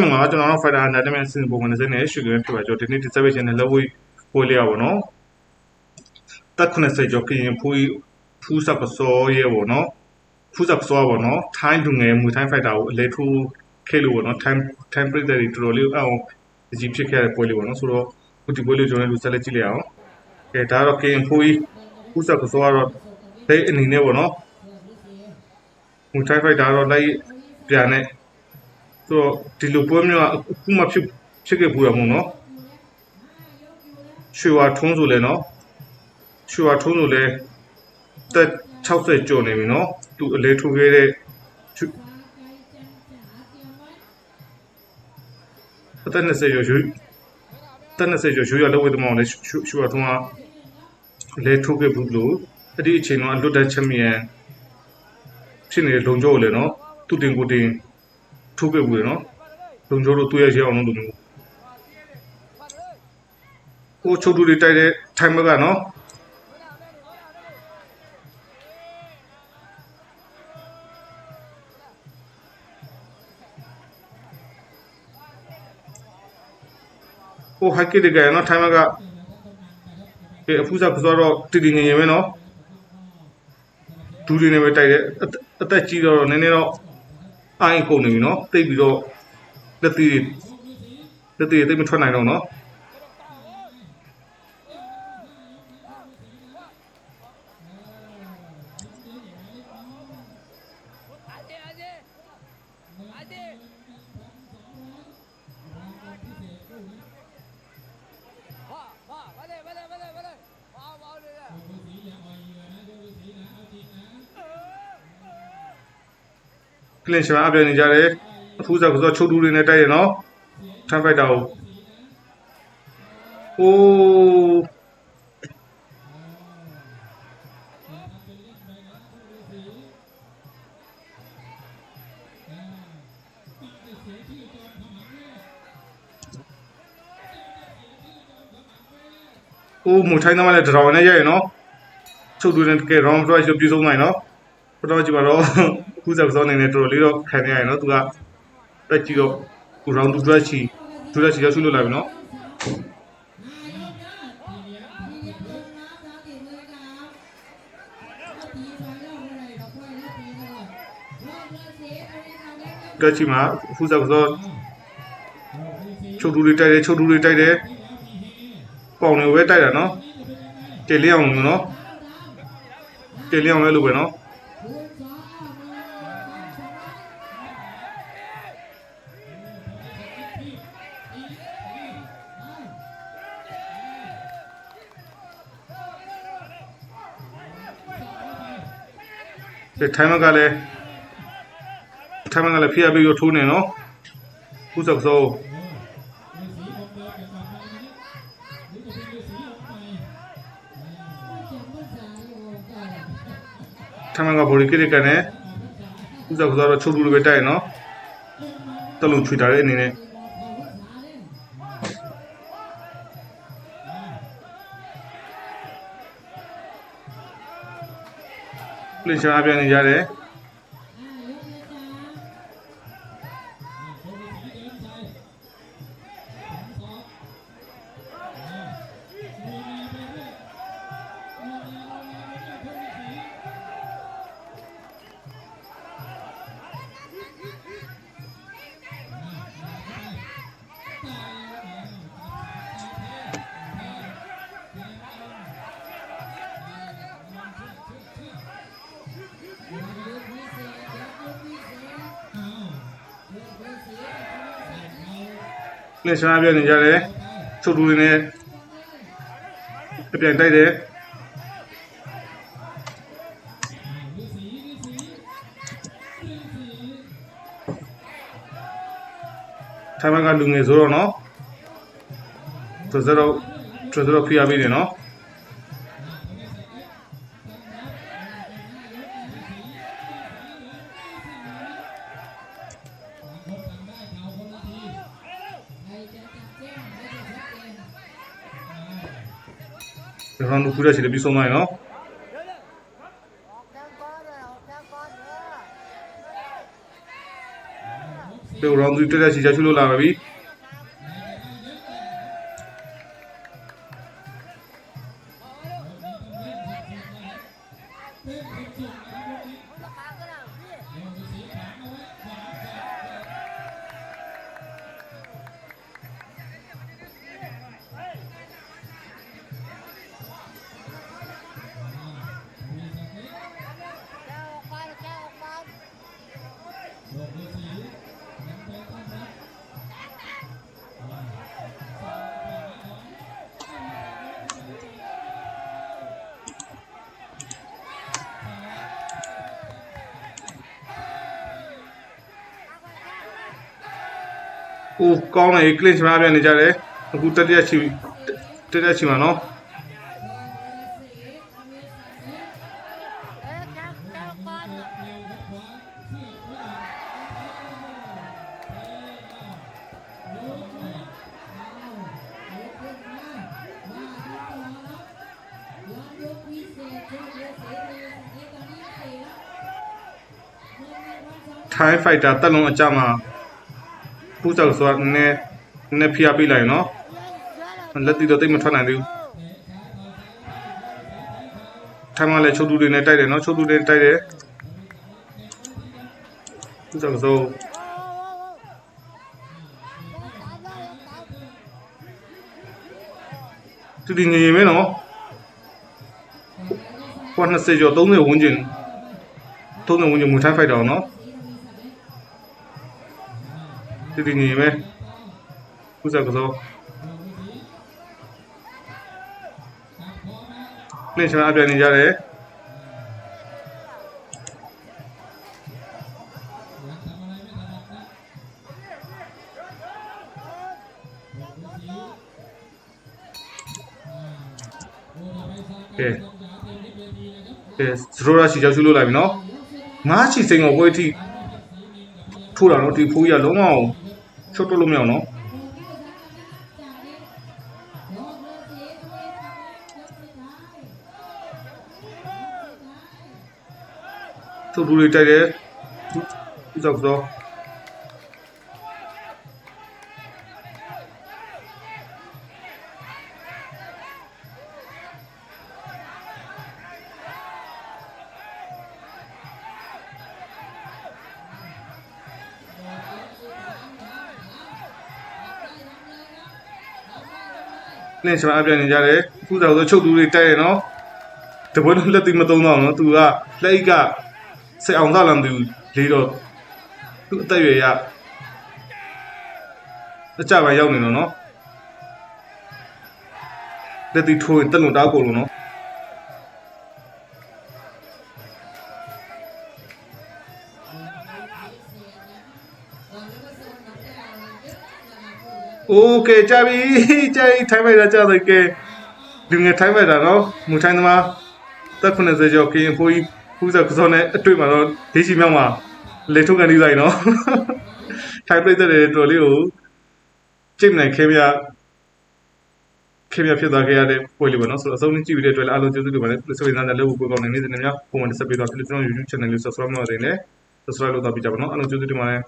မင်္ဂလာကျွန်တော်တို့ Fighter Anatomy အစီအစဉ်ပုံမှန်နဲ့နဲ့ Sugar တူပါကျွန်တော်ဒီနေ့ dissertation နဲ့လက်ဝဲပွဲလေးရပါတော့တက်90ကျော်ကရင်ဖူးဖူးစပ်ပစောရဲပေါ့နော်ဖူးစပ်ပစောပေါ့နော် time လူငယ်မူ time fighter ကိုအလဲထိုးခဲ့လို့ပေါ့နော် time time break တွေတော်တော်လေးအောင်အကြီးဖြစ်ခဲ့တဲ့ပွဲလေးပေါ့နော်ဆိုတော့ဒီပွဲလေးကျွန်တော်တို့ဆက်လက်ကြည့်လိုက်အောင်ကဲဒါတော့ကရင်ဖူးဖူးစပ်ပစောကတော့ဒိတ်အနေနဲ့ပေါ့နော်မူ time fighter တော့လိုက်ပြန်နေ ဆိုတော့ဒီလိုပွဲမျိုးကအခုမှဖြစ်ဖြစ်ခဲ့ပူရမို့နော်ရွှေဝါထုံးဆိုလဲနော်ရွှေဝါထုံးဆိုလဲတက်60ကျော်နေပြီနော်သူအလဲထိုးခဲ့တဲ့အသက်20ကျော်ရွှေတက်20ကျော်ရွှေရလက်ဝဲသမောင်းလဲရွှေဝါထုံးကလဲထိုးခဲ့ဘူးလို့အဲ့ဒီအချိန်တော့အလွတ်တန်းချန်ပီယံဖြစ်နေတဲ့လုံကျော်ကိုလည်းနော်သူတင်ကိုတင် ထိုးခဲ့ဘူးလေနော်လုံကျော်တို့တွေ့ရရအောင်လို့လို့ဟိုချုပ်တူတွေတိုက်တဲ့ time ကနော်ဟိုဟိုက်ကတကယ်နော် time ကဒီအဖူးစားပစောတော့တည်တည်ငြိမ်ငြိမ်ပဲနော်ဒူးတွေနဲ့ပဲတိုက်တယ်အသက်ကြီးတော့နည်းနည်းတော့ အိုင်းကုန်နေပြီနော်တိတ်ပြီးတော့လက်သေးလက်သေးတိတ်မထွက်နိုင်တော့နော် ကလင်ရှာအပြန်နေကြတယ်အဖူးစားပစောချုပ်တူတွေနဲ့တိုက်ရနော်ထမ်းဖိုက်တာကိုအိုးအိုးမထိုင်းသမားလည်းဒရောင်နဲ့ရရနော်ချုပ်တူနဲ့ကဲ round twice ပြည့်စုံနိုင်နော်ဘတော်ကြည့်ပါတော့အ ခုစက်စောနေနေတော်တော်လေးတော့ခံရရနော်သူကတက်ကြည့်တော့ကို round 2 twice ချီ2 twice ချီရဆုလို့လာပြီနော်တက်ချီမှာအခုစက်စောချုပ်တူလေးတိုက်တယ်ချုပ်တူလေးတိုက်တယ်ပေါင်တွေပဲတိုက်တာနော်တေလေးအောင်နော်တေလေးအောင်လဲလို့ပဲနော် ဒီထိုင်းမကလည်းထိုင်းမကလည်းဖျက်ပြီးရထိုးနေနော်ခုစက်စောထိုင်းမကဘော်ဒီကိရကနေခုစက်စောတော့ချုပ်လူလိုပဲတိုက်ရနော်တလုံးချွေတာတဲ့အနေနဲ့ လင်ရှာအပြန်နေကြတယ် ပလင်ရှာအပြန်နေကြတယ်ချုပ်လူတွေနဲ့အပြန်တိုက်တယ်ထိုင်မကလူငယ်ဆိုတော့နော်သူစတော့သူစတော့ဖိအားပေးတယ်နော် ကျွန်တော်တို့ခုတက်ရှိတယ်ပြီးဆုံးမရနော်ပြောရောင်းသူတက်တက်ရှိချချွလို့လာပါပြီ။ အိုးကောင်းတယ်ကလင်ချမာပြန်နေကြတယ်။အခုတက်တက်ချီတက်တက်ချီမှာနော်။ Thai Fighter တက်လုံးအကြမှာ ပူးစောက်ဆိုတာနည်းနည်းနည်းနည်းဖိအားပေးလိုက်နော်။လက်တီတော့တိတ်မထွက်နိုင်သေးဘူး။ထိုင်မှလည်းချုပ်တူတွေနဲ့တိုက်တယ်နော်ချုပ်တူတွေတိုက်တယ်။ပူးစောက်ဆိုတူတီငြိမ်ငြိမ်ပဲနော်။ဟို20ကျော်30ဝန်းကျင်30ဝန်းကျင်မူထိုင်ဖိုက်တာနော်။ တူတီငြိမ်ငြိမ်ပဲပူးစောက်ဆိုလင်းချင်အပြန်နေကြတယ်။။ကဲ။ကဲစရိုရာချီကြောက်ရှုလို့လိုက်ပြီနော်။ငါးချီစိန်ကိုပွဲအထိထိုးတာနော်ဒီဖိုးကြီးကလုံးဝ ချွတ်တော့လို့မရ နော်။သူ့လူတွေတိုက်တယ်။ဥစ္စာကတော့လင်းချင်အပြန်နေကြတယ်။ဥစ္စာဆိုချုပ်သူတွေတိုက်တယ်နော်။တပွဲလုံးလက်သိမသုံးတော့နော်။သူကလက်အိတ်ကစိတ်အောင်စားလာမသိဘူး။လေးတော့သူ့အသက်အရွယ်ရအကြပါရောက်နေတော့နော်။လက်သိထိုးရင်တက်လုံတားကုန်လို့နော်။ โอเคကြာပြီကြာပြီထိုင်းမိုက်တာကြာတယ်ကဲလူငယ်ထိုင်းမိုက်တာနော်မူထိုင်းသမားတက်90ကျော်ကရင်ဖိုးကြီးဖူးစားကစောနဲ့အတွေ့မှာတော့ဒေးချီမြောက်မှာလေထုတ်ကန်နေလိုက်နော်ထိုင်းပြိတ္တတွေတော်လေးကိုကြိတ်နိုင်ခဲမြခဲမြဖြစ်သွားခဲ့ရတဲ့ပွဲလေးပေါ့နော်ဆိုတော့အဆုံးကြည့်ပြီးတဲ့အတွက်လည်းအားလုံးကျေးဇူးတင်ပါတယ်ဆိုရင်လည်းလက်ဖို့ကိုကောင်းနေနေနေများပုံမှန်ဆက်ပြီးတော့ကျွန်တော် YouTube channel လေး subscribe လုပ်နေတယ် subscribe လုပ်တော့ပြကြပါနော်အားလုံးကျေးဇူးတင်ပါတယ်